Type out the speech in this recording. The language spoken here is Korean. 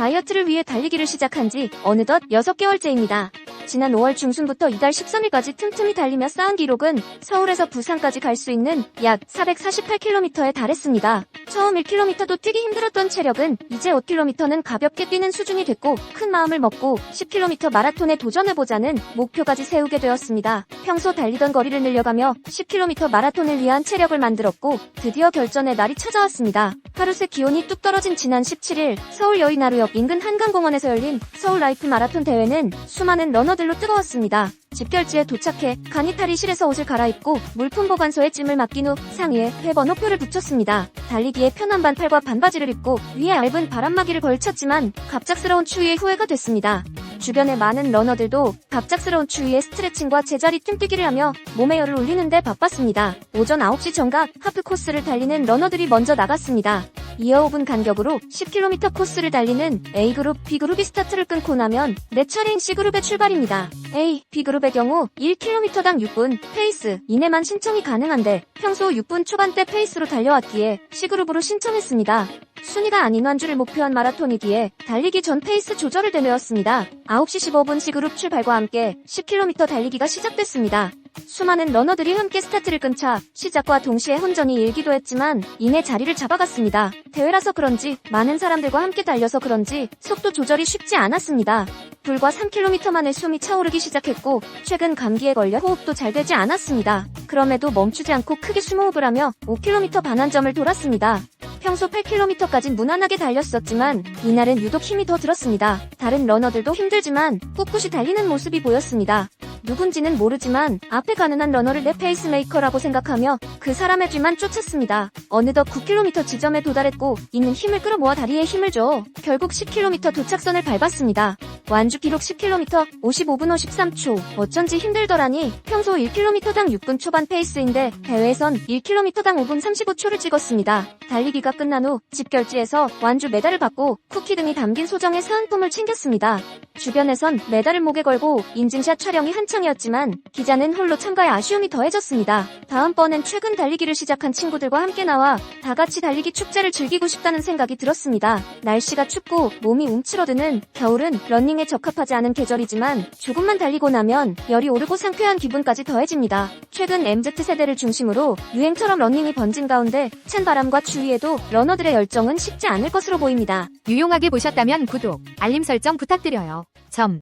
다이어트를 위해 달리기를 시작한 지 어느덧 6개월째입니다. 지난 5월 중순부터 이달 13일까지 틈틈이 달리며 쌓은 기록은 서울에서 부산까지 갈 수 있는 약 448km에 달했습니다. 처음 1km도 뛰기 힘들었던 체력은 이제 5km는 가볍게 뛰는 수준이 됐고 큰 마음을 먹고 10km 마라톤에 도전해보자는 목표까지 세우게 되었습니다. 평소 달리던 거리를 늘려가며 10km 마라톤을 위한 체력을 만들었고 드디어 결전의 날이 찾아왔습니다. 하루 새 기온이 뚝 떨어진 지난 17일 서울 여의나루역 인근 한강공원에서 열린 서울 라이프 마라톤 대회는 수많은 러너들로 뜨거웠습니다. 집결지에 도착해 간이탈의실에서 옷을 갈아입고 물품 보관소에 찜을 맡긴 후 상의에 회 번 호표를 붙였습니다. 달리기에 편한 반팔과 반바지를 입고 위에 얇은 바람막이를 걸쳤지만 갑작스러운 추위에 후회가 됐습니다. 주변의 많은 러너들도 갑작스러운 추위에 스트레칭과 제자리 틈뛰기를 하며 몸의 열을 올리는데 바빴습니다. 오전 9시 정각 하프 코스를 달리는 러너들이 먼저 나갔습니다. 이어 5분 간격으로 10km 코스를 달리는 A그룹, B그룹이 스타트를 끊고 나면 내 차례인 C그룹의 출발입니다. A, B그룹의 경우 1km당 6분 페이스 이내만 신청이 가능한데 평소 6분 초반대 페이스로 달려왔기에 C그룹으로 신청했습니다. 순위가 아닌 완주를 목표한 마라톤이기에 달리기 전 페이스 조절을 되뇌었습니다. 9시 15분 C그룹 출발과 함께 10km 달리기가 시작됐습니다. 수많은 러너들이 함께 스타트를 끊자 시작과 동시에 혼전이 일기도 했지만 이내 자리를 잡아갔습니다. 대회라서 그런지 많은 사람들과 함께 달려서 그런지 속도 조절이 쉽지 않았습니다. 불과 3km 만에 숨이 차오르기 시작했고 최근 감기에 걸려 호흡도 잘 되지 않았습니다. 그럼에도 멈추지 않고 크게 숨호흡을 하며 5km 반환점을 돌았습니다. 평소 8km까지 무난하게 달렸었지만 이날은 유독 힘이 더 들었습니다. 다른 러너들도 힘들지만 꿋꿋이 달리는 모습이 보였습니다. 누군지는 모르지만 앞에 가는 한 러너를 내 페이스메이커라고 생각하며 그 사람의 뒤만 쫓았습니다. 어느덧 9km 지점에 도달했고 있는 힘을 끌어모아 다리에 힘을 줘 결국 10km 도착선을 밟았습니다. 완주 기록 10km 55분 53초 어쩐지 힘들더라니 평소 1km당 6분 초반 페이스인데 대회에선 1km당 5분 35초를 찍었습니다. 달리기가 끝난 후 집결지에서 완주 메달을 받고 쿠키 등이 담긴 소정의 사은품을 챙겼습니다. 주변에선 메달을 목에 걸고 인증샷 촬영이 한창이었지만 기자는 홀로 참가에 아쉬움이 더해졌습니다. 다음번엔 최근 달리기를 시작한 친구들과 함께 나와 다 같이 달리기 축제를 즐기고 싶다는 생각이 들었습니다. 날씨가 춥고 몸이 움츠러드는 겨울은 러닝 에 적합하지 않은 계절이지만 조금만 달리고 나면 열이 오르고 상쾌한 기분까지 더해집니다. 최근 MZ세대를 중심으로 유행처럼 러닝이 번진 가운데 찬 바람과 추위에도 러너들의 열정은 식지 않을 것으로 보입니다. 유용하게 보셨다면 구독, 알림 설정 부탁드려요. 점.